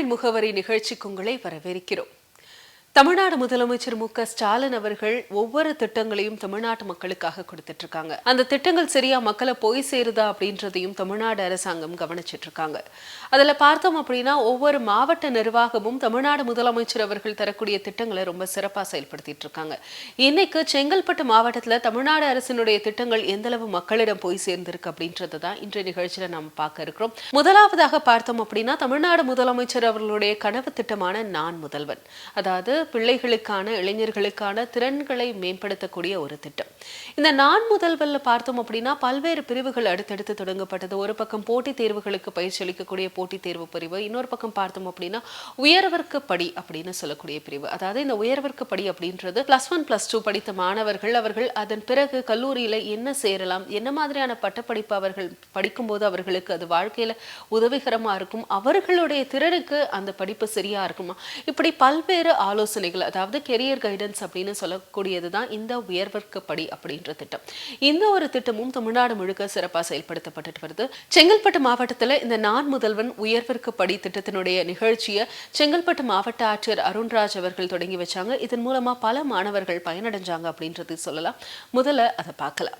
தமிழரின் முகவரி நிகழ்ச்சிக்கு உங்களை வரவேற்கிறோம். தமிழ்நாடு முதலமைச்சர் மு ஸ்டாலின் அவர்கள் ஒவ்வொரு திட்டங்களையும் தமிழ்நாட்டு மக்களுக்காக கொடுத்துட்டு இருக்காங்க அந்த திட்டங்கள் சரியா மக்களை போய் சேருதா அப்படின்றதையும் தமிழ்நாடு அரசாங்கம் கவனிச்சிட்டு இருக்காங்க அதில் பார்த்தோம் அப்படின்னா ஒவ்வொரு மாவட்ட நிர்வாகமும் தமிழ்நாடு முதலமைச்சர் அவர்கள் தரக்கூடிய திட்டங்களை ரொம்ப சிறப்பாக செயல்படுத்திட்டு இருக்காங்க. இன்னைக்கு செங்கல்பட்டு மாவட்டத்தில் தமிழ்நாடு அரசினுடைய திட்டங்கள் எந்தளவு மக்களிடம் போய் சேர்ந்திருக்கு அப்படின்றது தான் இன்றைய நிகழ்ச்சியில் நாம் பார்க்க இருக்கிறோம். முதலாவதாக பார்த்தோம் அப்படின்னா தமிழ்நாடு முதலமைச்சர் அவர்களுடைய கனவு திட்டமான நான் முதல்வன். அதாவது பிள்ளைகளுக்கான இளைஞர்களுக்கான திறன்களை மேம்படுத்தக்கூடிய ஒரு திட்டம். இந்த நான் முதல்வன்ல பார்த்தோம் அப்படின்னா பல்வேறு பிரிவுகள் அடுத்தடுத்து தொடங்கப்பட்டது. ஒரு பக்கம் போட்டித் தேர்வுகளுக்கு பயிற்சி அளிக்கக்கூடிய போட்டித் தேர்வு பிரிவு இன்னொரு பக்கம் பார்த்தோம் அப்படின்னா உயர்வர்க்க படி அப்படின்னு சொல்லக்கூடிய பிரிவு. அதாவது இந்த உயர்வர்க்க படி அப்படின்றது பிளஸ் ஒன் பிளஸ் டூ படித்த மாணவர்கள் அவர்கள் அதன் பிறகு கல்லூரியில என்ன சேரலாம் என்ன மாதிரியான பட்டப்படிப்பு அவர்கள் படிக்கும்போது அவர்களுக்கு அது வாழ்க்கையில உதவிகரமா இருக்கும் அவர்களுடைய திறனுக்கு அந்த படிப்பு சரியா இருக்குமா? இப்படி பல்வேறு ஆலோசனைகள் அதாவது கெரியர் கைடன்ஸ் அப்படின்னு சொல்லக்கூடியது தான் இந்த உயர்வர்க்க படி அப்படின்ற திட்டம். இந்த ஒரு திட்டமும் தமிழ்நாடு முழுக்க சிறப்பாக செயல்படுத்தப்பட்டு வருது. செங்கல்பட்டு மாவட்டத்தில் இந்த நான் முதல்வன் உயர்விற்கு படி திட்டத்தினுடைய நிகழ்ச்சியை செங்கல்பட்டு மாவட்ட ஆட்சியர் அருண்ராஜ் அவர்கள் தொடங்கி வச்சாங்க. இதன் மூலமா பல மாணவர்கள் பயனடைஞ்சாங்க அப்படின்றது சொல்லலாம். முதல்ல அதை பார்க்கலாம்.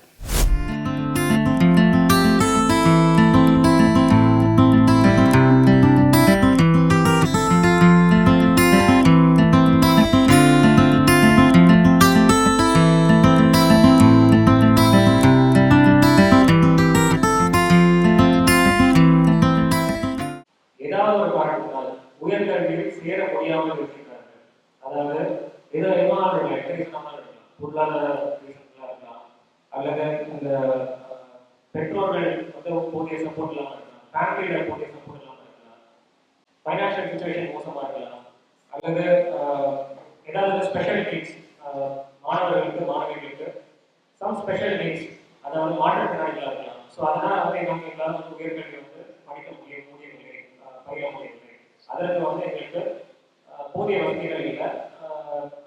போட்டியை வந்து போதிய சப்போர்ட் இல்லாமல் இருக்கலாம். ஃபேமிலியில் போதிய சப்போர்ட் இல்லாமல் இருக்கலாம். ஃபைனான்ஷியல் சுச்சுவேஷன் மோசமாக இருக்கலாம். அல்லது ஏதாவது ஸ்பெஷல் நீட்ஸ் மாணவர்களுக்கு மாணவிகளுக்கு சம் ஸ்பெஷல் நீட்ஸ் அதாவது மாற்றுத்திறனாளிகளாக இருக்கலாம். ஸோ அதனால வந்து எங்களுக்கு எங்களால் வந்து உயர்கல்வி வந்து படிக்க முடிய முடியவில்லை. அஹ், பயில முடியவில்லை. அதற்கு வந்து எங்களுக்கு போதிய வசதிகள் இல்லை.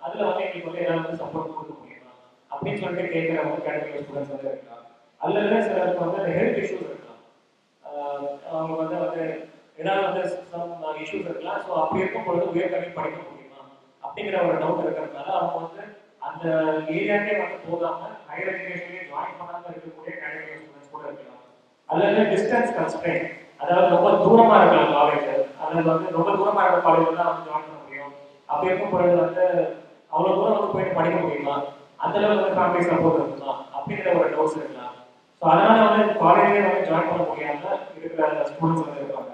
அதில் வந்து எங்களுக்கு வந்து ஏதாவது சப்போர்ட் கொடுக்க முடியுமா? அப்படின்னு சொல்லிட்டு கேட்குறவங்க கேட்டகரி ஸ்டூடெண்ட்ஸ் வந்து இருக்கலாம் அல்லது சிலருக்கு வந்து ஹெல்த் இஷ்யூஸ் இருக்கலாம். அவங்க வந்து வந்து ஏதாவது வந்து சம் இஷ்யூஸ் இருக்கலாம். ஸோ அப்படி இருக்கும் பொழுது உயர்கல்வி படிக்க முடியுமா? அப்படிங்கிற ஒரு டவுட் இருக்கிறதுனால அவங்க வந்து அந்த ஏரியாக்கே வந்து போகாம ஹையர் எஜுகேஷன்லேயே ஜாயின் பண்ணாம இருக்கக்கூடிய கேட்டகரி ஸ்டூடெண்ட்ஸ் கூட இருக்கலாம். அல்லது டிஸ்டன்ஸ் கன்ஸ்ட்ரெயின் அதாவது ரொம்ப தூரமா இருக்கலாம் காலேஜ் அதில் வந்து ரொம்ப தூரமா இருக்க காலேஜ் தான் வந்து ஜாயின் பண்ண முடியும். அப்படி இருக்கும் பொழுது வந்து அவ்வளோ தூரம் வந்து போயிட்டு படிக்க முடியுமா? அந்த அளவுக்கு வந்து ஃபேமிலி சப்போர்ட் இருக்குமா? அப்படிங்கிற ஒரு டவுட்ஸ் இருக்கலாம். ஸோ அதனால வந்து காலேஜே வந்து ஜாயின் பண்ண முடியாம இருக்கிற ஸ்டூடெண்ட்ஸ் வந்து இருப்பாங்க.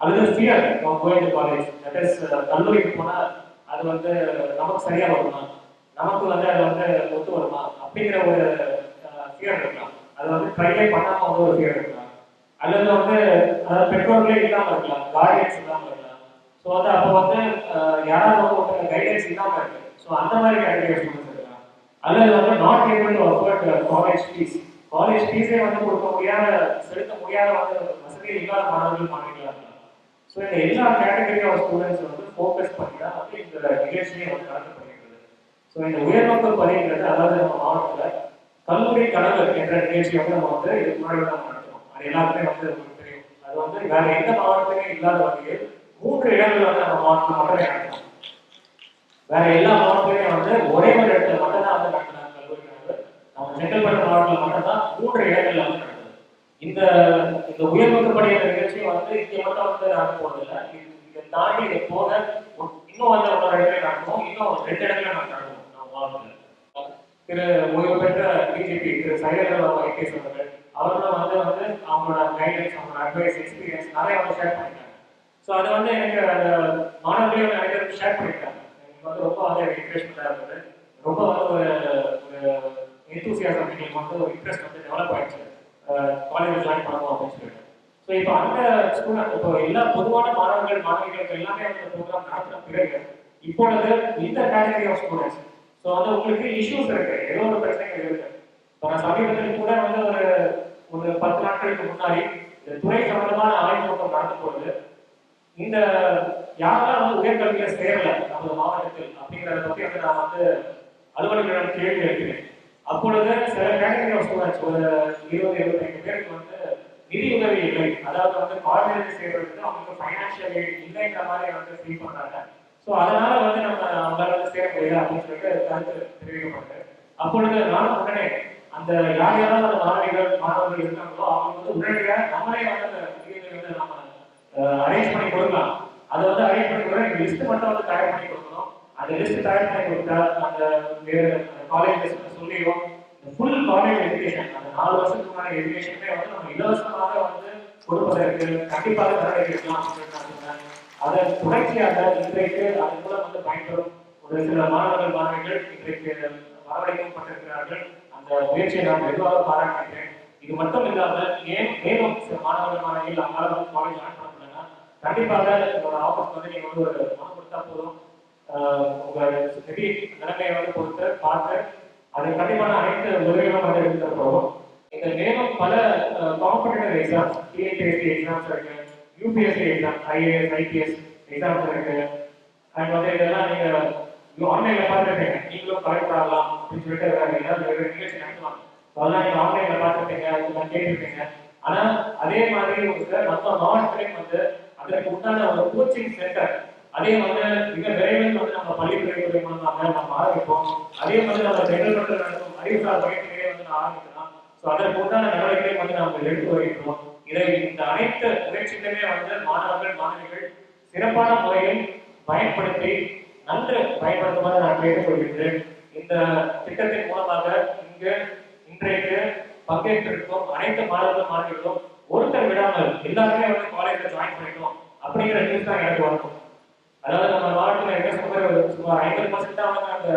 அல்லது fear going college that is கல்லூரிக்கு போனால் அது வந்து நமக்கு சரியா வருமா? நமக்கு வந்து அது வந்து ஒத்து வருமா? அப்படிங்கிற ஒரு ஃபியர் இருக்கலாம் அது வந்து ட்ரையே பண்ணாம வந்து ஒரு ஃபியர் இருக்கலாம் அல்லது வந்து அதாவது பெற்றோர்களே இல்லாமல் இருக்கலாம் கார்டியன்ஸ் இல்லாமல் இருக்கலாம் ஸோ வந்து அப்போ வந்து யாராவது வந்து ஒருத்தர் கைடன்ஸ் இல்லாமல் இருக்கு. ஸோ அந்த மாதிரி கேட்டகரி ஸ்டூடெண்ட்ஸ் இருக்கலாம் அல்லது வந்து not able to afford college fees college ஃபீஸே வந்து கொடுக்க முடியாத செலுத்த முடியாத வந்து வசதி இல்லாத மாணவர்கள் மாணவிகளாக இருக்கலாம் ஸோ இந்த எல்லா கேட்டகரி ஆஃப் ஸ்டூடெண்ட்ஸ் வந்து ஃபோக்கஸ் பண்ணி தான் வந்து இந்த நிகழ்ச்சியை வந்து நடத்தப்படுகிறது ஸோ இந்த உயர்நோக்கு பணிங்கிறது அதாவது நம்ம மாவட்டத்தில் கல்லூரி கடவுள் என்ற நிகழ்ச்சி வந்து நம்ம வந்து இதுக்கு முன்னாடி தான் நடத்துவோம் அது எல்லாருக்குமே வந்து உங்களுக்கு தெரியும். அது வந்து வேற எந்த மாவட்டத்திலுமே இல்லாத வகையில் மூன்று இடங்கள் வந்து நம்ம மாவட்டத்தில் மட்டும் நடத்துவோம் வேற எல்லா மாவட்டத்திலுமே வந்து ஒரே ஒரு இடத்துல மட்டும் தான் வந்து செங்கல்பட்டு மாவட்டத்தில் மட்டும்தான் மூன்று இடங்கள்ல வந்து நடத்துது இந்த இந்த உயர்வகுப்படி நிகழ்ச்சி வந்து இங்க மட்டும் வந்து நடக்க போறதில்லை இதை தாண்டி இதை போக இன்னும் வந்து ஒரு இடத்துல நடக்கும் இன்னும் ரெண்டு இடத்துல நாங்கள் நடக்கும் நம்ம மாவட்டத்தில். திரு ஓய்வு பெற்ற பிஜேபி திரு சைலர் ஐபிஎஸ் அவர்கள் அவர்களும் வந்து வந்து அவங்களோட கைடன்ஸ் அவங்களோட அட்வைஸ் எக்ஸ்பீரியன்ஸ் நிறைய வந்து ஷேர் பண்ணிட்டாங்க. ஸோ அதை வந்து எனக்கு அந்த மாணவர்களையும் நிறைய பேருக்கு ஷேர் பண்ணிட்டாங்க. எனக்கு வந்து ரொம்ப வந்து என்கரேஜ்மெண்ட்டாக இருந்தது. ரொம்ப வந்து ஒரு எந்தூசியாசம் எங்களுக்கு வந்து ஒரு இன்ட்ரெஸ்ட் வந்து டெவலப் ஆயிடுச்சு. காலேஜ் ஜாயின் பண்ணணும் அப்படின்னு சொல்லிட்டு. ஸோ இப்போ அந்த ஸ்டூடெண்ட் இப்போ எல்லா பொதுவான மாணவர்கள் மாணவிகளுக்கு எல்லாமே அந்த ப்ரோக்ராம் நடத்தின பிறகு இப்பொழுது இந்த கேட்டகரி ஆஃப் ஸ்டூடெண்ட்ஸ் ஸோ வந்து உங்களுக்கு இஷ்யூஸ் இருக்கு. ஏதோ ஒரு பிரச்சனைகள் இருக்கு. இப்போ நான் சமீபத்தில் கூட வந்து ஒரு ஒரு பத்து நாட்களுக்கு முன்னாடி இந்த துறை சம்பந்தமான ஆய்வு கூட்டம் நடந்த பொழுது இந்த யாரெல்லாம் வந்து உயர்கல்வியில சேரல நமது மாவட்டத்தில் அப்படிங்கிறத பத்தி வந்து நான் வந்து அலுவலர்களிடம் கேள்வி எழுப்பினேன். அப்பொழுது சில கேட்டகரி ஆஃப் ஸ்டூடெண்ட்ஸ் ஒரு இருபது இருபத்தைந்து பேருக்கு வந்து நிதி உதவி இல்லை. அதாவது வந்து கார்டினேட் செய்யறதுக்கு அவங்களுக்கு ஃபைனான்சியல் இல்லைங்கிற மாதிரி வந்து ஃபீல் பண்றாங்க. ஸோ அதனால வந்து நம்ம அவங்களால வந்து சேர முடியல அப்படின்னு சொல்லிட்டு கருத்து தெரிவிக்கப்பட்டது. அப்பொழுது நானும் உடனே அந்த யார் யாராவது அந்த மாணவிகள் மாணவர்கள் இருக்காங்களோ அவங்க வந்து உடனடியாக நம்மளே வந்து அந்த நிதியுதவி வந்து நம்ம அரேஞ்ச் பண்ணி கொடுக்கலாம். அதை வந்து அரேஞ்ச் பண்ணி கொடுக்க லிஸ்ட் மட்டும் வந்து தயார் பண்ணி கொடுக்கணும். அந்த லிஸ்ட் தயார் பண்ணி கொடுத்தா அந்த college list full college education அந்த நாலு வருஷத்துக்கான எஜுகேஷனே வந்து நம்ம இலவசமாக வந்து கொடுப்பதற்கு கண்டிப்பாக நடவடிக்கை அப்படின்னு நான் சொன்னேன் அதை தொடர்ச்சியாக இன்றைக்கு அது மூலம் வந்து பயன்பெறும் ஒரு சில மாணவர்கள் மாணவிகள் இன்றைக்கு வரவழைக்கப்பட்டிருக்கிறார்கள் அந்த முயற்சியை நான் வெகுவாக பாராட்டுகிறேன். இது மட்டும் இல்லாமல் ஏன் மேலும் சில மாணவர்கள் மாணவிகள் அவங்களால வந்து காலேஜ் ஆன் பண்ண முடியலன்னா கண்டிப்பாக ஒரு ஆஃபர் வந்து நீங்க வந்து ஒரு மனம் கொடுத்தா போதும். உங்கள் உங்க நிதி நிலைமையை வந்து கொடுத்து பார்த்து அதை கண்டிப்பான அனைத்து உதவிகளும் வந்து எடுத்துருக்கிறோம் இந்த மேலும் பல காம்படிட்டிவ் எக்ஸாம்ஸ் டிஎன்பிஎஸ்சி எக்ஸாம்ஸ் இருக்கு UPSC exam IAS IPS exams இருக்கு. அண்ட் வந்து இதெல்லாம் நீங்க ஆன்லைன்ல பார்த்துருப்பீங்க. நீங்களும் கலெக்ட் ஆகலாம் அப்படின்னு சொல்லிட்டு இருக்காங்க. நிகழ்ச்சி நடத்தலாம் அதெல்லாம் நீங்க ஆன்லைன்ல பார்த்துருப்பீங்க அதெல்லாம் கேட்டிருப்பீங்க. ஆனா அதே மாதிரி வந்து நம்ம மாவட்டத்திலையும் வந்து அதற்கு உண்டான ஒரு கோச்சிங் சென்டர் அதே வந்து மிக விரைவில் வந்து நம்ம பள்ளித்துறை மூலமாக நம்ம ஆரம்பிப்போம். அதே மாதிரி நம்ம செங்கல்பட்டு நடக்கும் அறிவுசார் பயிற்சிகளை வந்து நான் ஆரம்பிக்கலாம். ஸோ அதற்கு உண்டான நடவடிக்கை வந்து நம்ம எடுத்து வருகிறோம் இதை இந்த அனைத்து முயற்சிகளுமே வந்து மாணவர்கள் மாணவிகள் சிறப்பான முறையில் பயன்படுத்தி நன்கு பயன்படுத்துமாறு நான் கேட்டுக்கொள்கின்றேன் இந்த திட்டத்தின் மூலமாக இங்கு இன்றைக்கு பங்கேற்றிருக்கும் அனைத்து மாணவர்கள் மாணவிகளும் ஒருத்தர் விடாமல் எல்லாருமே வந்து காலேஜில் ஜாயின் பண்ணிக்கணும் அப்படிங்கிற நியூஸ் தான் எனக்கு வரணும் அதாவது நம்ம மாவட்டத்தில் என்ன சொல்ற சுமார் ஐம்பது பர்சன்ட் அவங்க அந்த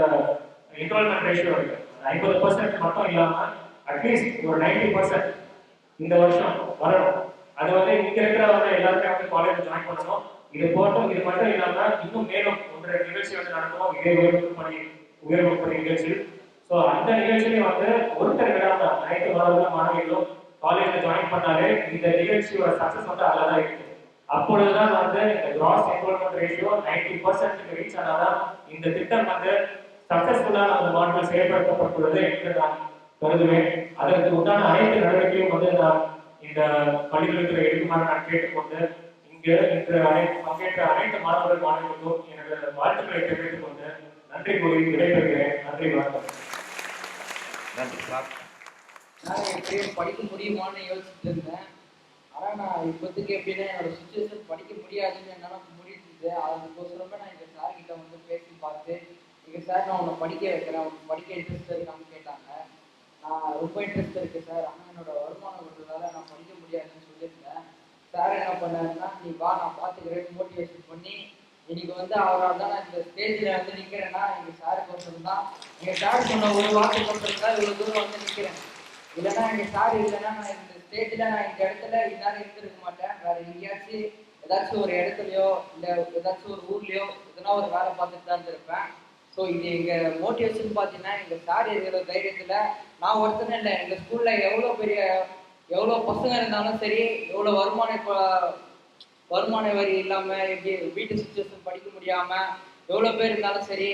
என்ரோல்மெண்ட் ரேஷியோ இருக்கு. ஐம்பது பர்சன்ட் மட்டும் இல்லாம அட்லீஸ்ட் ஒரு நைன்டி பர்சன்ட் இந்த வருஷம் வரணும். அது வந்து இங்க இருக்கிறவங்க எல்லாருமே வந்து காலேஜ் ஜாயின் பண்ணணும். இது போட்டும் இது மட்டும் இல்லாம இன்னும் மேலும் ஒன்றரை நிகழ்ச்சி வந்து நடத்துவோம் இதே உயர்வு பணி உயர்வு பணி நிகழ்ச்சி. ஸோ அந்த நிகழ்ச்சியிலையும் வந்து ஒருத்தர் விடாம நைட்டு மாணவர்களும் மாணவிகளும் காலேஜ்ல ஜாயின் பண்ணாலே இந்த நிகழ்ச்சியோட சக்சஸ் வந்து அழகா இருக்கு. அப்பொழுதுதான் வந்து இந்த gross enrolment ratio ninety percent reach ஆனாதான் இந்த திட்டம் வந்து சக்சஸ்ஃபுல்லா நம்ம மாநிலம் செயல்படுத்தப்பட்டுள்ளது என்று நான் கருதுவேன். அதற்கு உண்டான அனைத்து நடவடிக்கையும் வந்து நான் இந்த பள்ளிகளுக்கு எடுக்குமாறு நான் கேட்டுக்கொண்டு இங்கு இன்று அனைத்து பங்கேற்ற அனைத்து மாணவர்கள் மாணவிகளுக்கும் எனது வாழ்த்துக்களை தெரிவித்துக் கொண்டு நன்றி கூறி விடைபெறுகிறேன். நன்றி வணக்கம். நன்றி சார். நான் எப்படியும் படிக்க முடியுமான்னு யோசிச்சுட்டு இருந்தேன். ஆனால் நான் இப்போதைக்கு எப்படின்னா என்னோட சுச்சுவேஷன் படிக்க முடியாதுன்னு என்னால் முடியுது அதுக்கோசரமே நான் எங்கள் சார் கிட்ட வந்து பேசி பார்த்து எங்கள் சார் நான் உன்னை படிக்க வைக்கிறேன். உனக்கு படிக்க இன்ட்ரெஸ்ட் இருக்கான்னு கேட்டாங்க. நான் ரொம்ப இன்ட்ரெஸ்ட் இருக்கேன் சார் ஆனால் என்னோட வருமானம் விடுறதால நான் படிக்க முடியாதுன்னு சொல்லியிருந்தேன். சார் என்ன பண்ணாருன்னா நீ வா நான் பார்த்துக்கிறேன் மோட்டிவேஷன் பண்ணி இன்னைக்கு வந்து அவரால் தான் நான் இந்த ஸ்டேஜில் வந்து நிற்கிறேன்னா எங்கள் சாருக்கு ஒருத்தர் தான் எங்கள் சார் சொன்ன ஒரு வார்த்தை ஒருத்தர் தான் இவ்வளோ தூரம் வந்து நிற்கிறேன் இல்லைன்னா எங்கள் சார் இல்லைன்னா நான் இந்த ஸ்டேஜில் நான் இந்த இடத்துல இந்நேரம் இருந்திருக்க மாட்டேன். வேற எங்கேயாச்சும் ஏதாச்சும் ஒரு இடத்துலையோ இல்லை ஏதாச்சும் ஒரு ஊர்லேயோ எதனா ஒரு வேலை பார்த்துட்டு தான் இருந்திருப்பேன். ஸோ இது எங்கள் மோட்டிவேஷன் பார்த்தீங்கன்னா எங்கள் சார் இருக்கிற தைரியத்தில் நான் ஒருத்தனே இல்லை. எங்கள் ஸ்கூலில் எவ்வளோ பெரிய எவ்வளோ பசங்க இருந்தாலும் சரி எவ்வளோ வருமானம் இப்போ வருமான வரி இல்லாமல் எப்படி வீட்டு சுச்சுவேஷன் படிக்க முடியாமல் எவ்வளோ பேர் இருந்தாலும் சரி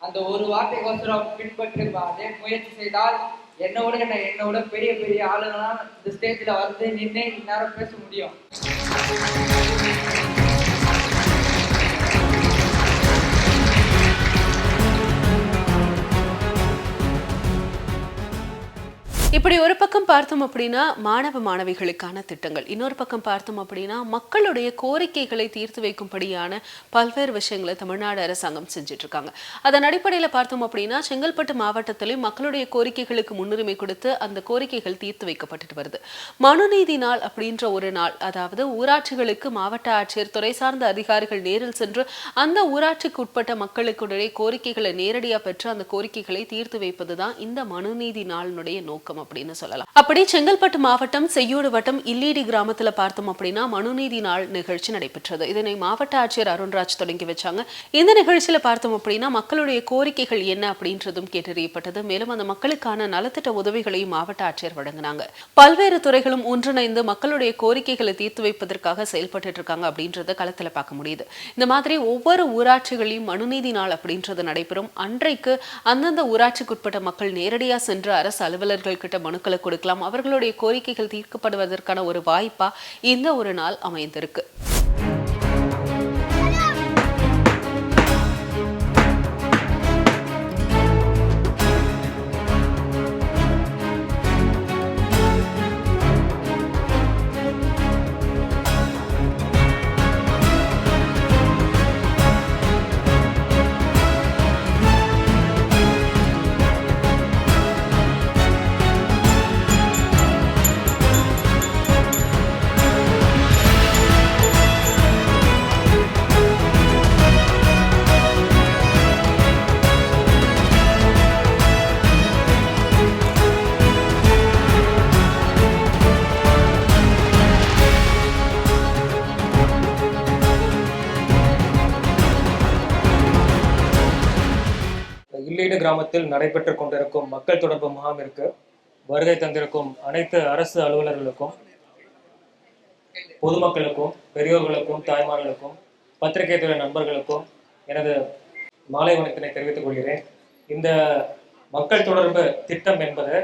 அந்த ஒரு வார்த்தைக்கோசரம் பின்பற்றி அதே முயற்சி செய்தால் என்னோட என்ன என்னோட பெரிய பெரிய ஆளுங்களாம் இந்த ஸ்டேஜில் வந்து நின்று இந்நேரம் பேச முடியும். இப்படி ஒரு பக்கம் பார்த்தோம் அப்படின்னா மாணவ மாணவிகளுக்கான திட்டங்கள். இன்னொரு பக்கம் பார்த்தோம் அப்படின்னா மக்களுடைய கோரிக்கைகளை தீர்த்து வைக்கும்படியான பல்வேறு விஷயங்களை தமிழ்நாடு அரசாங்கம் செஞ்சுட்டு இருக்காங்க அதன் அடிப்படையில் பார்த்தோம் அப்படின்னா செங்கல்பட்டு மாவட்டத்திலும் மக்களுடைய கோரிக்கைகளுக்கு முன்னுரிமை கொடுத்து அந்த கோரிக்கைகள் தீர்த்து வைக்கப்பட்டுட்டு வருது. மனுநீதி நாள் அப்படின்ற ஒரு நாள் அதாவது ஊராட்சிகளுக்கு மாவட்ட ஆட்சியர் துறை சார்ந்த அதிகாரிகள் நேரில் சென்று அந்த ஊராட்சிக்கு உட்பட்ட மக்களுக்குடைய கோரிக்கைகளை நேரடியாக பெற்று அந்த கோரிக்கைகளை தீர்த்து வைப்பதுதான் இந்த மனுநீதி நாளினுடைய நோக்கம் அப்படின்னு சொல்லலாம். அப்படி செங்கல்பட்டு மாவட்டம் செய்யோடு வட்டம் இல்லீடி கிராமத்துல பார்த்தோம் அப்படின்னா மனுநீதி நாள் நிகழ்ச்சி நடைபெற்றது. இதனை மாவட்ட ஆட்சியர் அருண்ராஜ் தொடங்கி வச்சாங்க. இந்த நிகழ்ச்சியில பார்த்தோம் அப்படின்னா மக்களுடைய கோரிக்கைகள் என்ன அப்படின்றதும் கேட்டறியப்பட்டது. மேலும் அந்த மக்களுக்கான நலத்திட்ட உதவிகளையும் மாவட்ட ஆட்சியர் வழங்கினாங்க. பல்வேறு துறைகளும் ஒன்றிணைந்து மக்களுடைய கோரிக்கைகளை தீர்த்து வைப்பதற்காக செயல்பட்டு இருக்காங்க அப்படின்றத களத்துல பார்க்க முடியுது. இந்த மாதிரி ஒவ்வொரு ஊராட்சிகளையும் மனுநீதி நாள் அப்படின்றது நடைபெறும். அன்றைக்கு அந்தந்த ஊராட்சிக்குட்பட்ட மக்கள் நேரடியாக சென்று அரசு அலுவலர்கள் கிட்ட கிட்ட மனுக்களை கொடுக்கலாம். அவர்களுடைய கோரிக்கைகள் தீர்க்கப்படுவதற்கான ஒரு வாய்ப்பா இந்த ஒரு நாள் அமைந்திருக்கு. கிராமத்தில் நடைபெற்று கொண்டிருக்கும் மக்கள் தொடர்பு முகாமிற்கு வருகை தந்திருக்கும் அனைத்து அரசு அலுவலர்களுக்கும் பொதுமக்களுக்கும் பெரியோர்களுக்கும் தாய்மார்களுக்கும் பத்திரிகை துறை நண்பர்களுக்கும் எனது மாலை வணக்கத்தினை தெரிவித்துக் கொள்கிறேன். இந்த மக்கள் தொடர்பு திட்டம் என்பது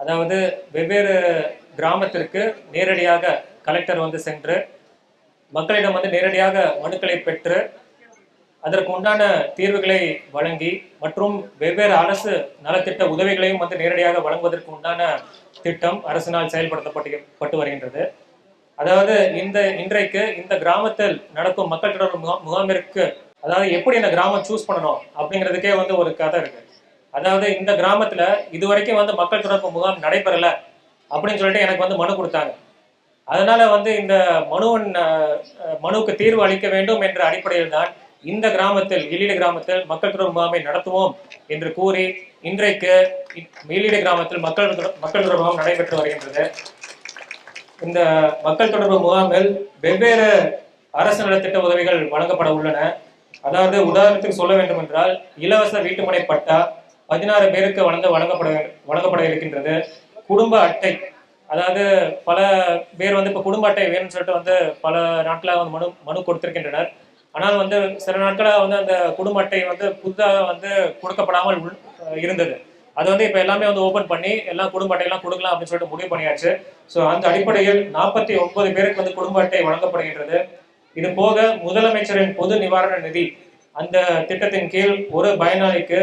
அதாவது வெவ்வேறு கிராமத்திற்கு நேரடியாக கலெக்டர் வந்து சென்று மக்களிடம் வந்து நேரடியாக மனுக்களை பெற்று அதற்கு உண்டான தீர்வுகளை வழங்கி மற்றும் வெவ்வேறு அரசு நலத்திட்ட உதவிகளையும் வந்து நேரடியாக வழங்குவதற்கு உண்டான திட்டம் அரசினால் செயல்படுத்தப்பட்டு பட்டு வருகின்றது. அதாவது இந்த இன்றைக்கு இந்த கிராமத்தில் நடக்கும் மக்கள் தொடர்பு முகாமிற்கு அதாவது எப்படி இந்த கிராமம் சூஸ் பண்ணணும் அப்படிங்கிறதுக்கே வந்து ஒரு கதை இருக்கு. அதாவது இந்த கிராமத்துல இதுவரைக்கும் வந்து மக்கள் தொடர்பு முகாம் நடைபெறல அப்படின்னு சொல்லிட்டு எனக்கு வந்து மனு கொடுத்தாங்க. அதனால வந்து இந்த மனுவின் மனுவுக்கு தீர்வு அளிக்க வேண்டும் என்ற அடிப்படையில் தான் இந்த கிராமத்தில் இல்லீடு கிராமத்தில் மக்கள் தொடர்பு முகாமை நடத்துவோம் என்று கூறி இன்றைக்கு இ- கிராமத்தில் மக்கள் தொடர்- மக்கள் தொடர்பு முகாம் நடைபெற்று வருகின்றது. இந்த மக்கள் தொடர்பு முகாமில் வெவ்வேறு அரசு நலத்திட்ட உதவிகள் வழங்கப்பட உள்ளன. அதாவது உதாரணத்துக்கு சொல்ல வேண்டும் என்றால் இலவச வீட்டுமனை பட்டா பதினாறு பேருக்கு வழங்க வழங்கப்பட வழங்கப்பட இருக்கின்றது. குடும்ப அட்டை அதாவது பல பேர் வந்து இப்போ குடும்ப அட்டை வேணும்னு சொல்லிட்டு வந்து பல நாட்களாக வந்து மனு மனு கொடுத்திருக்கின்றனர். ஆனால் வந்து சில நாட்களாக வந்து அந்த குடும்ப அட்டை வந்து புதுதாக வந்து கொடுக்கப்படாமல் இருந்தது. அது வந்து இப்போ எல்லாமே வந்து ஓபன் பண்ணி எல்லாம் குடும்ப அட்டையெல்லாம் கொடுக்கலாம் அப்படின்னு சொல்லிட்டு முடிவு பண்ணியாச்சு. ஸோ அந்த அடிப்படையில் நாற்பத்தி ஒன்பது பேருக்கு வந்து குடும்ப அட்டை வழங்கப்படுகின்றது. இது போக முதலமைச்சரின் பொது நிவாரண நிதி. அந்த திட்டத்தின் கீழ் ஒரு பயனாளிக்கு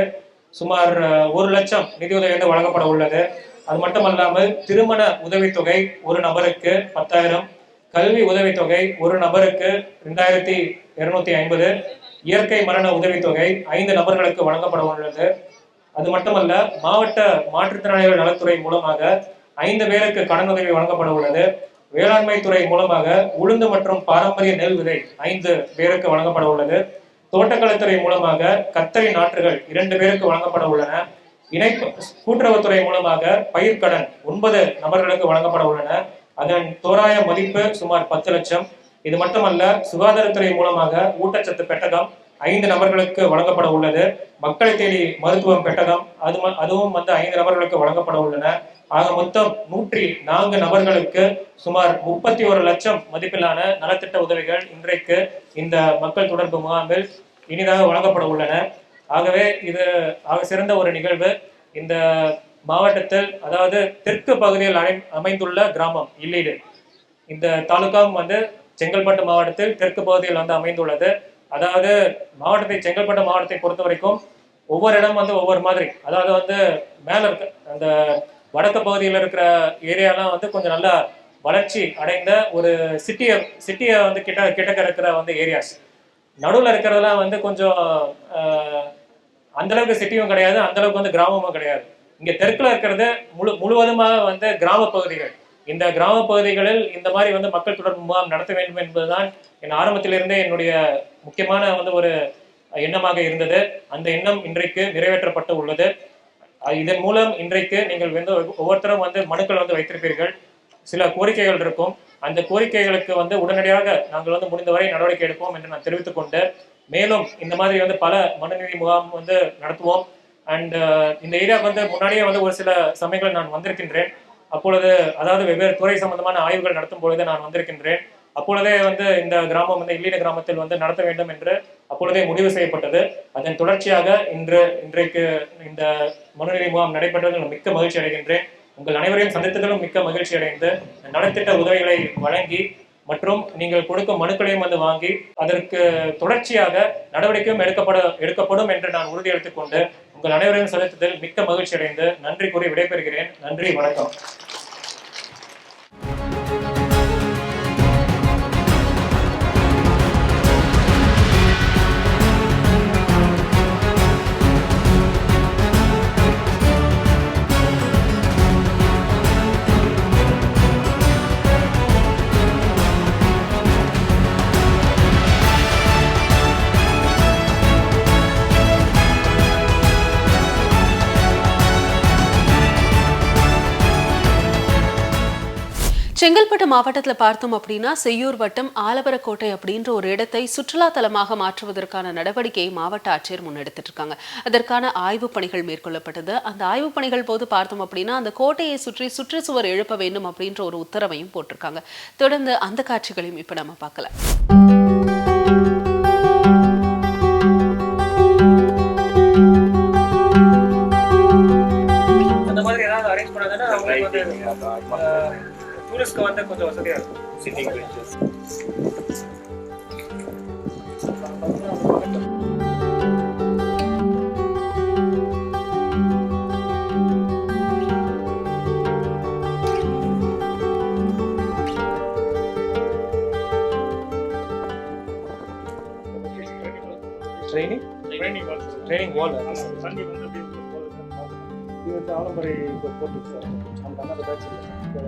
சுமார் ஒரு லட்சம் நிதியுதவி வந்து வழங்கப்பட உள்ளது. அது மட்டுமல்லாமல் திருமண உதவித்தொகை ஒரு நபருக்கு பத்தாயிரம் கல்வி உதவித்தொகை ஒரு நபருக்கு ரெண்டாயிரத்தி இருநூத்தி ஐம்பது. இயற்கை மரண உதவித்தொகை ஐந்து நபர்களுக்கு வழங்கப்பட உள்ளது அது மட்டுமல்ல மாவட்ட மாற்றுத்திறனாளிகள் நலத்துறை மூலமாக ஐந்து பேருக்கு கடன் உதவி வழங்கப்பட உள்ளது வேளாண்மை துறை மூலமாக உளுந்து மற்றும் பாரம்பரிய நெல் விதை ஐந்து பேருக்கு வழங்கப்பட உள்ளது தோட்டக்கலைத்துறை மூலமாக கத்தரி நாற்றுகள் இரண்டு பேருக்கு வழங்கப்பட உள்ளன இணைப்பு கூட்டுறவுத்துறை மூலமாக பயிர்க்கடன் ஒன்பது நபர்களுக்கு வழங்கப்பட உள்ளன அதன் தோராய மதிப்பு சுமார் பத்து லட்சம். இது மட்டுமல்ல சுகாதாரத்துறை மூலமாக ஊட்டச்சத்து பெட்டகம் ஐந்து நபர்களுக்கு வழங்கப்பட உள்ளது. மக்களை தேடி மருத்துவம் பெட்டகம் அது ம- அதுவும் வந்து ஐந்து நபர்களுக்கு வழங்கப்பட உள்ளன. ஆக மொத்தம் நூற்றி நான்கு நபர்களுக்கு சுமார் முப்பத்தி ஒரு லட்சம் மதிப்பிலான நலத்திட்ட உதவிகள் இன்றைக்கு இந்த மக்கள் தொடர்பு முகாமில் இனிதாக வழங்கப்பட உள்ளன. ஆகவே இது ஆக சிறந்த ஒரு நிகழ்வு. இந்த மாவட்டத்தில் அதாவது தெற்கு பகுதியில் அமை அமைந்துள்ள கிராமம் இல்லீடு. இந்த தாலுகாவும் வந்து செங்கல்பட்டு மாவட்டத்தில் தெற்கு பகுதியில் வந்து அமைந்துள்ளது. அதாவது மாவட்டத்தை செங்கல்பட்டு மாவட்டத்தை பொறுத்த வரைக்கும் ஒவ்வொரு இடம் வந்து ஒவ்வொரு மாதிரி. அதாவது வந்து மேல இருக்க அந்த வடக்கு பகுதியில் இருக்கிற ஏரியாலாம் வந்து கொஞ்சம் நல்லா வளர்ச்சி அடைந்த ஒரு சிட்டியை சிட்டியை வந்து கிட்ட கிட்டக்க இருக்கிற வந்து ஏரியாஸ் நடுவில் இருக்கிறதெல்லாம் வந்து கொஞ்சம் அந்தளவுக்கு அந்த அளவுக்கு சிட்டியும் கிடையாது அந்த அளவுக்கு வந்து கிராமமும் கிடையாது. இங்க தெற்குல இருக்கிறது முழு முழுவதுமாக வந்து கிராம பகுதிகள். இந்த கிராம பகுதிகளில் இந்த மாதிரி வந்து மக்கள் தொடர்பு முகாம் நடத்த வேண்டும் என்பதுதான் என் ஆரம்பத்திலிருந்தே என்னுடைய முக்கியமான வந்து ஒரு எண்ணமாக இருந்தது. அந்த எண்ணம் இன்றைக்கு நிறைவேற்றப்பட்டு உள்ளது. இதன் மூலம் இன்றைக்கு நீங்கள் வந்து ஒவ்வொருத்தரும் வந்து மனுக்கள் வந்து வைத்திருப்பீர்கள். சில கோரிக்கைகள் இருக்கும். அந்த கோரிக்கைகளுக்கு வந்து உடனடியாக நாங்கள் வந்து முடிந்தவரை நடவடிக்கை எடுப்போம் என்று நான் தெரிவித்துக் கொண்டு மேலும் இந்த மாதிரி வந்து பல மனுநீதி முகாம் வந்து நடத்துவோம். அண்ட் இந்த ஏரியாவுக்கு வந்து முன்னாடியே வந்து ஒரு சில சமயங்கள் நான் வந்திருக்கின்றேன். அப்பொழுது அதாவது வெவ்வேறு துறை சம்பந்தமான ஆய்வுகள் நடத்தும் பொழுது நான் வந்திருக்கின்றேன். அப்பொழுதே வந்து இந்த கிராமம் வந்து இல்லீட கிராமத்தில் வந்து நடத்த வேண்டும் என்று அப்பொழுதே முடிவு செய்யப்பட்டது. அதன் தொடர்ச்சியாக இன்று இன்றைக்கு இந்த மனுநிலை முகாம் நடைபெற்றதில் மிக்க மகிழ்ச்சி அடைகின்றேன். உங்கள் அனைவரையும் சந்தித்ததிலும் மிக்க மகிழ்ச்சி அடைந்து நலத்திட்ட உதவிகளை வழங்கி மற்றும் நீங்கள் கொடுக்கும் மனுக்களையும் வந்து வாங்கி அதற்கு தொடர்ச்சியாக நடவடிக்கையும் எடுக்கப்பட எடுக்கப்படும் என்று நான் உறுதியளித்துக் கொண்டு உங்கள் அனைவரையும் சந்தித்ததில் மிக்க மகிழ்ச்சி அடைந்து நன்றி கூறி விடைபெறுகிறேன். நன்றி வணக்கம். செங்கல்பட்டு மாவட்டத்தில் பார்த்தோம் அப்படின்னா செய்யூர் வட்டம் ஆலவரக்கோட்டை அப்படின்ற ஒரு இடத்தை சுற்றுலா தலமாக மாற்றுவதற்கான நடவடிக்கையை மாவட்ட ஆட்சியர் முன்னெடுத்துட்டு இருக்காங்க அதற்கான ஆய்வுப் பணிகள் மேற்கொள்ளப்பட்டது. அந்த ஆய்வுப் பணிகள் போது பார்த்தோம் அப்படின்னா அந்த கோட்டையை சுற்றி சுற்றுச்சுவர் எழுப்ப வேண்டும் அப்படின்ற ஒரு உத்தரவையும் போட்டிருக்காங்க. தொடர்ந்து அந்த காட்சிகளையும் இப்ப நம்ம பார்க்கலாம். அந்த மாதிரி ஏதாவது அரேஞ்ச் பண்ணாங்கன்னா அவங்களுக்கு வந்து டூரிஸ்ட்க்கு வந்து கொஞ்சம் வசதியா இருக்கும் sitting benches training training wall sir training wall தண்ணி வந்து அப்படியே உள்ள போகுது சார் பார்க்கணும். இது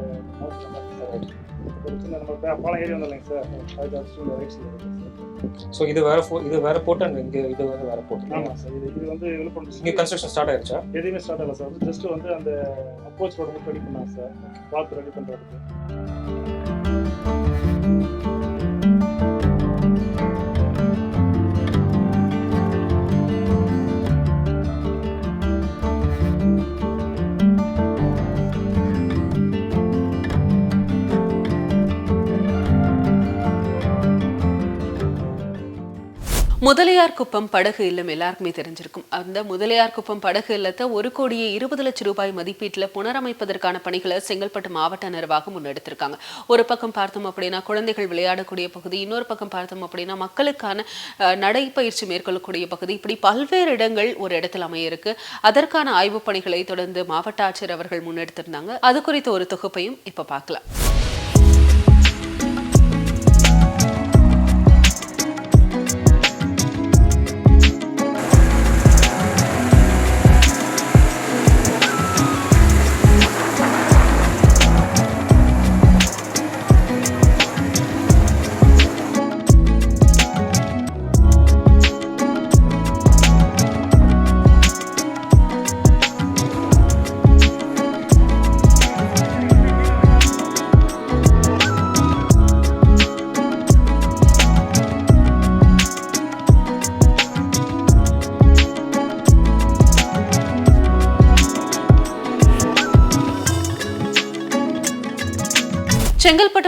ஸோ இது வேற இது வேற போட்டு அண்ட் இங்க இது வந்து வேற போட்டு ஆமாம் சார் இது இது வந்து விழுப்புரம் இங்க கன்ஸ்ட்ரக்ஷன் ஸ்டார்ட் ஆயிருச்சா? எதுவுமே ஸ்டார்ட் ஆகல சார் ஜஸ்ட் வந்து அந்த அப்ரோச் ரோடு ரெடி பண்ணாங்க சார் பார்த்து ரெடி பண்ணுறதுக்கு முதலியார் குப்பம் படகு இல்லம் எல்லாருக்குமே தெரிஞ்சிருக்கும். அந்த முதலியார் குப்பம் படகு இல்லத்தை ஒரு கோடியே இருபது லட்சம் ரூபாய் மதிப்பீட்டில் புனரமைப்பதற்கான பணிகளை செங்கல்பட்டு மாவட்ட நிர்வாகம் முன்னெடுத்திருக்காங்க. ஒரு பக்கம் பார்த்தோம் அப்படின்னா குழந்தைகள் விளையாடக்கூடிய பகுதி இன்னொரு பக்கம் பார்த்தோம் அப்படின்னா மக்களுக்கான அஹ், நடைப்பயிற்சி மேற்கொள்ளக்கூடிய பகுதி. இப்படி பல்வேறு இடங்கள் ஒரு இடத்தில் அமைய இருக்கு அதற்கான ஆய்வுப் பணிகளை தொடர்ந்து மாவட்ட ஆட்சியர் அவர்கள் முன்னெடுத்திருந்தாங்க. அது குறித்த ஒரு தொகுப்பையும் இப்போ பார்க்கலாம்.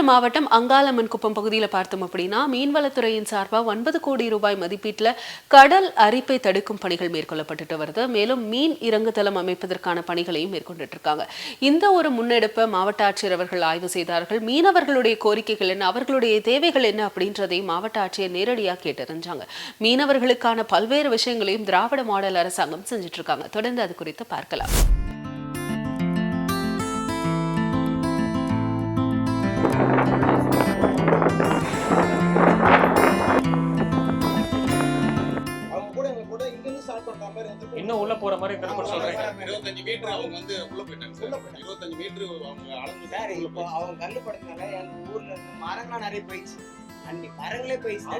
மாவட்டம் அங்காளம்மன் குப்பம் பகுதியில் பார்த்தோம் அப்படின்னா மீன்வளத்துறையின் சார்பாக ஒன்பது கோடி ரூபாய் மதிப்பீட்டில் கடல் அரிப்பை தடுக்கும் பணிகள் மேற்கொள்ளப்பட்டுட்டு வருது. மேலும் மீன் இறங்குதளம் அமைப்பதற்கான பணிகளையும் மேற்கொண்டுட்டு இருக்காங்க. இந்த ஒரு முன்னெடுப்பை மாவட்ட ஆட்சியர் அவர்கள் ஆய்வு செய்தார்கள். மீனவர்களுடைய கோரிக்கைகள் என்ன? அவர்களுடைய தேவைகள் என்ன அப்படின்றதையும் மாவட்ட ஆட்சியர் நேரடியாக கேட்டறிஞ்சாங்க. மீனவர்களுக்கான பல்வேறு விஷயங்களையும் திராவிட மாடல் அரசாங்கம் செஞ்சுட்டு இருக்காங்க. தொடர்ந்து அது குறித்து பார்க்கலாம். போற மாதிரி இந்த கூட சொல்றீங்க. இருபத்தஞ்சு மீட்டர் அவங்க வந்து உள்ள போயிட்டாங்க சார். இருபத்தஞ்சு மீட்டர் அவங்க அளந்து சார் இப்போ அவங்க கல்லு படுத்தனால எங்க ஊர்ல இருந்து மரங்கள்லாம் நிறைய போயிடுச்சு. அன்னைக்கு மரங்களே போயிடுச்சு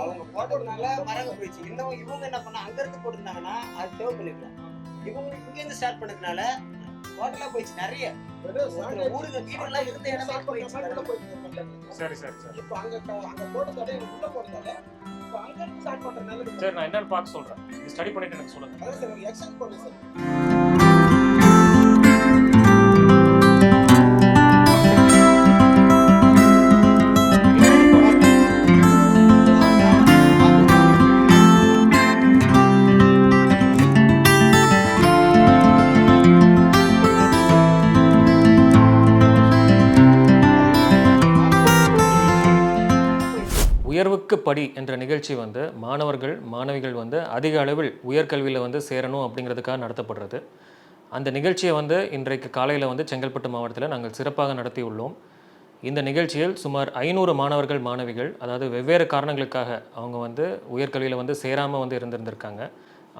அவங்க போட்டதுனால மரங்கள் போயிடுச்சு. இன்னும் இவங்க என்ன பண்ணா அங்க இருந்து போட்டிருந்தாங்கன்னா அது தேவை பண்ணிக்கலாம் இவங்க இங்க இருந்து ஸ்டார்ட் பண்ணதுனால டோட்டலா போயிடுச்சு நிறைய. ஊருக்கு வீடெல்லாம் இருந்த இடமே போயிடுச்சு. சரி சரி சரி. இப்ப அங்க அங்க போட்ட தடை உள்ள போட்டதால இப்ப அங்க ஸ்டார்ட் பண்ற நிலைமை சரி நான் என்னன்னு பார்க்க சொல்றேன். ஸ்டடி பண்ணிட்டு எனக்கு சொல்லுங்க. அதான் சார் எக்ஸசைஸ் பண்ணுங்க சார். படி என்ற நிகழ்ச்சி வந்து மாணவர்கள் மாணவிகள் வந்து அதிக அளவில் உயர்கல்வியில் வந்து சேரணும் அப்படிங்கிறதுக்காக நடத்தப்படுறது. அந்த நிகழ்ச்சியை வந்து இன்றைக்கு காலையில் வந்து செங்கல்பட்டு மாவட்டத்தில் நாங்கள் சிறப்பாக நடத்தி உள்ளோம் இந்த நிகழ்ச்சியில் சுமார் ஐநூறு மாணவர்கள் மாணவிகள் அதாவது வெவ்வேறு காரணங்களுக்காக அவங்க வந்து உயர்கல்வியில் வந்து சேராமல் வந்து இருந்திருந்திருக்காங்க.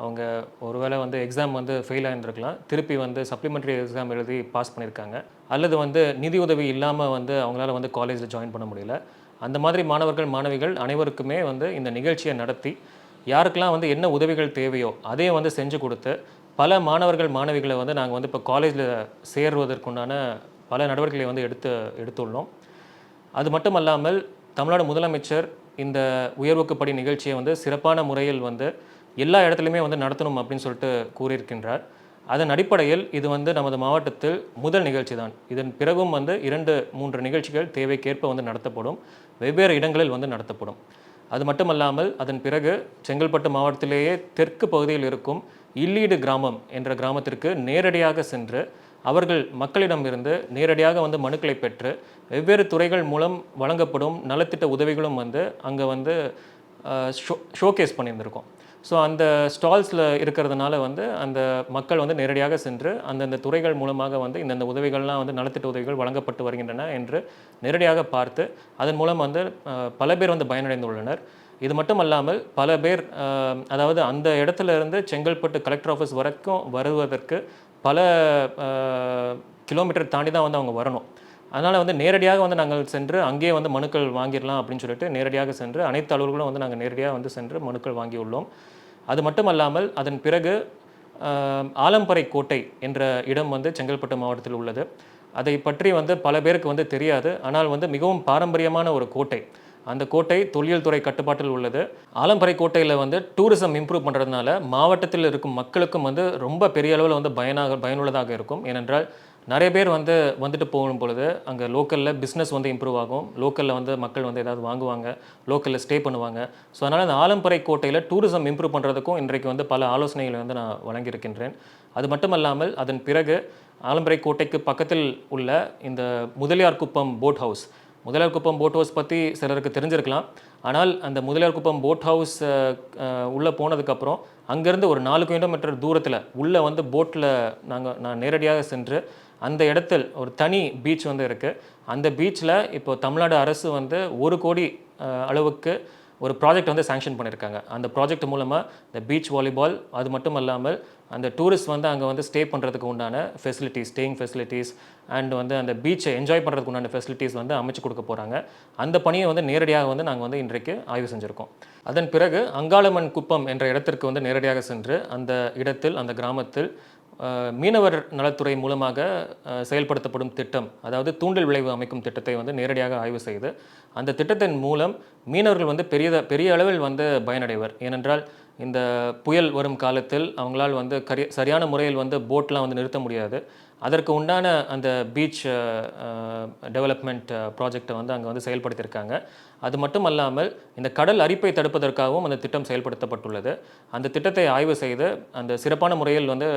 அவங்க ஒருவேளை வந்து எக்ஸாம் வந்து ஃபெயில் ஆகிருந்துருக்கலாம் திருப்பி வந்து சப்ளிமெண்ட்ரி எக்ஸாம் எழுதி பாஸ் பண்ணியிருக்காங்க. அல்லது வந்து நிதி உதவி இல்லாமல் வந்து அவங்களால வந்து காலேஜில் ஜாயின் பண்ண முடியல. அந்த மாதிரி மாணவர்கள் மாணவிகள் அனைவருக்குமே வந்து இந்த நிகழ்ச்சியை நடத்தி யாருக்கெல்லாம் வந்து என்ன உதவிகள் தேவையோ அதையும் வந்து செஞ்சு கொடுத்து பல மாணவர்கள் மாணவிகளை வந்து நாங்கள் வந்து இப்போ காலேஜில் சேருவதற்குண்டான பல நடவடிக்கைகளை வந்து எடுத்து எடுத்துள்ளோம். அது மட்டும் அல்லாமல் தமிழ்நாடு முதலமைச்சர் இந்த உயர்வுக்கு படி நிகழ்ச்சியை வந்து சிறப்பான முறையில் வந்து எல்லா இடத்துலையுமே வந்து நடத்தணும் அப்படின்னு சொல்லிட்டு கூறியிருக்கின்றார். அதன் அடிப்படையில் இது வந்து நமது மாவட்டத்தில் முதல் நிகழ்ச்சி தான் இதன் பிறகும் வந்து இரண்டு மூன்று நிகழ்ச்சிகள் தேவைக்கேற்ப வந்து நடத்தப்படும். வெவ்வேறு இடங்களில் வந்து நடத்தப்படும். அது மட்டுமல்லாமல் அதன் பிறகு செங்கல்பட்டு மாவட்டத்திலேயே தெற்கு பகுதியில் இருக்கும் இல்லீடு கிராமம் என்ற கிராமத்திற்கு நேரடியாக சென்று அவர்கள் மக்களிடமிருந்து நேரடியாக வந்து மனுக்களை பெற்று வெவ்வேறு துறைகள் மூலம் வழங்கப்படும் நலத்திட்ட உதவிகளும் வந்து அங்கே வந்து ஷோ ஷோகேஸ் பண்ணியிருந்திருக்கோம். ஸோ அந்த ஸ்டால்ஸில் இருக்கிறதுனால வந்து அந்த மக்கள் வந்து நேரடியாக சென்று அந்தந்த துறைகள் மூலமாக வந்து இந்தந்த உதவிகள்லாம் வந்து நலத்திட்ட உதவிகள் வழங்கப்பட்டு வருகின்றன என்று நேரடியாக பார்த்து அதன் மூலம் வந்து பல பேர் வந்து பயனடைந்துள்ளனர். இது மட்டும் அல்லாமல் பல பேர் அதாவது அந்த இடத்துல இருந்து செங்கல்பட்டு கலெக்டர் ஆஃபீஸ் வரைக்கும் வருவதற்கு பல கிலோமீட்டர் தாண்டி தான் வந்து அவங்க வரணும். அதனால் வந்து நேரடியாக வந்து நாங்கள் சென்று அங்கேயே வந்து மனுக்கள் வாங்கிடலாம் அப்படின்னு சொல்லிட்டு நேரடியாக சென்று அனைத்து அலுவலர்களும் வந்து நாங்கள் நேரடியாக வந்து சென்று மனுக்கள் வாங்கியுள்ளோம். அது மட்டும் அல்லாமல் அதன் பிறகு ஆலம்பரை கோட்டை என்ற இடம் வந்து செங்கல்பட்டு மாவட்டத்தில் உள்ளது. அதை பற்றி வந்து பல பேருக்கு வந்து தெரியாது. ஆனால் வந்து மிகவும் பாரம்பரியமான ஒரு கோட்டை. அந்த கோட்டை தொழில் துறை கட்டுப்பாட்டில் உள்ளது. ஆலம்பரை கோட்டையில் வந்து டூரிசம் இம்ப்ரூவ் பண்ணுறதுனால மாவட்டத்தில் இருக்கும் மக்களுக்கும் வந்து ரொம்ப பெரிய அளவில் வந்து பயனாக பயனுள்ளதாக இருக்கும். ஏனென்றால் நிறைய பேர் வந்து வந்துட்டு போகும் பொழுது அங்கே லோக்கலில் பிஸ்னஸ் வந்து இம்ப்ரூவ் ஆகும். லோக்கலில் வந்து மக்கள் வந்து ஏதாவது வாங்குவாங்க. லோக்கலில் ஸ்டே பண்ணுவாங்க. ஸோ அதனால் அந்த ஆலம்பரை கோட்டையில் டூரிசம் இம்ப்ரூவ் பண்ணுறதுக்கும் இன்றைக்கு வந்து பல ஆலோசனைகளை வந்து நான் வழங்கியிருக்கின்றேன். அது மட்டுமல்லாமல் அதன் பிறகு ஆலம்பரை கோட்டைக்கு பக்கத்தில் உள்ள இந்த Mudaliar Kuppam boat house Mudaliar Kuppam boat house பற்றி சிலருக்கு தெரிஞ்சிருக்கலாம். ஆனால் அந்த முதலியார் குப்பம் போட் ஹவுஸ் உள்ளே போனதுக்கப்புறம் அங்கேருந்து ஒரு நாலு கிலோமீட்டர் தூரத்தில் உள்ளே வந்து போட்டில் நாங்கள் நான் நேரடியாக சென்று அந்த இடத்தில் ஒரு தனி பீச் வந்து இருக்குது அந்த பீச்சில் இப்போ தமிழ்நாடு அரசு வந்து ஒரு கோடி அளவுக்கு ஒரு ப்ராஜெக்ட் வந்து சாங்ஷன் பண்ணியிருக்காங்க அந்த ப்ராஜெக்ட் மூலமாக இந்த பீச் வாலிபால் அது மட்டும் இல்லாமல் அந்த டூரிஸ்ட் வந்து அங்கே வந்து ஸ்டே பண்ணுறதுக்கு உண்டான ஃபெசிலிட்டிஸ் ஸ்டேயிங் ஃபெசிலிட்டிஸ் அண்ட் வந்து அந்த பீச்சை என்ஜாய் பண்ணுறதுக்கு உண்டான ஃபெசிலிட்டிஸ் வந்து அமைச்சு கொடுக்க போகிறாங்க அந்த பணியை வந்து நேரடியாக வந்து நாங்கள் வந்து இன்றைக்கு ஆய்வு செஞ்சுருக்கோம். அதன் பிறகு அங்காளம்மன் குப்பம் என்ற இடத்திற்கு வந்து நேரடியாக சென்று அந்த இடத்தில் அந்த கிராமத்தில் மீனவர் நலத்துறை மூலமாக செயல்படுத்தப்படும் திட்டம் அதாவது தூண்டல் விளைவு அமைக்கும் திட்டத்தை வந்து நேரடியாக ஆய்வு செய்து அந்த திட்டத்தின் மூலம் மீனவர்கள் வந்து பெரிய பெரிய அளவில் வந்து பயனடைவர். ஏனென்றால் இந்த புயல் வரும் காலத்தில் அவங்களால் வந்து கரி சரியான முறையில் வந்து போட்லாம் வந்து நிறுத்த முடியாது. அதற்கு உண்டான அந்த பீச் டெவலப்மெண்ட் ப்ராஜெக்டை வந்து அங்கே வந்து செயல்படுத்தியிருக்காங்க. அது மட்டும் அல்லாமல் இந்த கடல் அரிப்பை தடுப்பதற்காகவும் அந்த திட்டம் செயல்படுத்தப்பட்டுள்ளது. அந்த திட்டத்தை ஆய்வு செய்து அந்த சிறப்பான முறையில் வந்து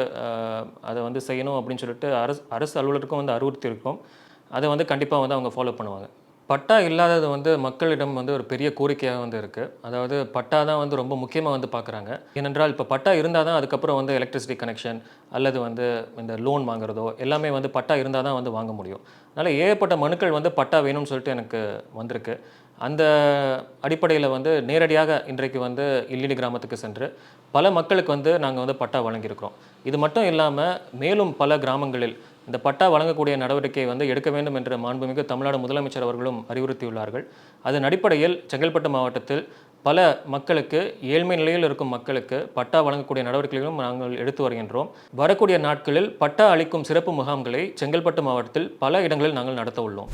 அதை வந்து செய்யணும் அப்படின்னு சொல்லிட்டு அரசு அரசு அலுவலருக்கும் வந்து அறிவுறுத்தியிருக்கோம். அதை வந்து கண்டிப்பாக வந்து அவங்க ஃபாலோ பண்ணுவாங்க. பட்டா இல்லாதது வந்து மக்களிடம் வந்து ஒரு பெரிய கோரிக்கையாக வந்து இருக்குது அதாவது பட்டா தான் வந்து ரொம்ப முக்கியமாக வந்து பார்க்குறாங்க ஏனென்றால் இப்போ பட்டா இருந்தால் தான் அதுக்கப்புறம் வந்து எலக்ட்ரிசிட்டி கனெக்ஷன் அல்லது வந்து இந்த லோன் வாங்குறதோ எல்லாமே வந்து பட்டா இருந்தால் தான் வந்து வாங்க முடியும். அதனால் ஏகப்பட்ட மனுக்கள் வந்து பட்டா வேணும்னு சொல்லிட்டு எனக்கு வந்திருக்கு. அந்த அடிப்படையில் வந்து நேரடியாக இன்றைக்கு வந்து இல்லிடி கிராமத்துக்கு சென்று பல மக்களுக்கு வந்து நாங்கள் வந்து பட்டா வழங்கியிருக்கிறோம். இது மட்டும் இல்லாமல் மேலும் பல கிராமங்களில் இந்த பட்டா வழங்கக்கூடிய நடவடிக்கை வந்து எடுக்க வேண்டும் என்ற மாண்புமிகு தமிழ்நாடு முதலமைச்சர் அவர்களும் அறிவுறுத்தியுள்ளார்கள். அதன் அடிப்படையில் செங்கல்பட்டு மாவட்டத்தில் பல மக்களுக்கு ஏழ்மை நிலையில் இருக்கும் மக்களுக்கு பட்டா வழங்கக்கூடிய நடவடிக்கைகளும் நாங்கள் எடுத்து வருகின்றோம். வரக்கூடிய நாட்களில் பட்டா அளிக்கும் சிறப்பு முகாம்களை செங்கல்பட்டு மாவட்டத்தில் பல இடங்களில் நாங்கள் நடத்த உள்ளோம்.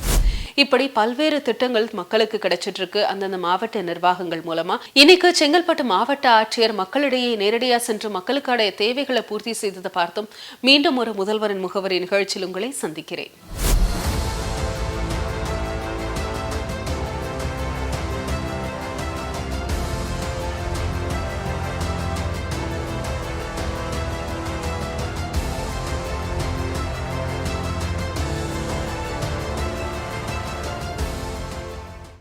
இப்படி பல்வேறு திட்டங்கள் மக்களுக்கு கிடைச்சிட்டு இருக்கு அந்தந்த மாவட்ட நிர்வாகங்கள் மூலமா. இன்னைக்கு செங்கல்பட்டு மாவட்ட ஆட்சியர் மக்களிடையே நேரடியா சென்று மக்களுக்கான தேவைகளை பூர்த்தி செய்ததை பார்த்தும் மீண்டும் ஒரு முதல்வரின் முகவரி நிகழ்ச்சியில் உங்களை சந்திக்கிறேன்.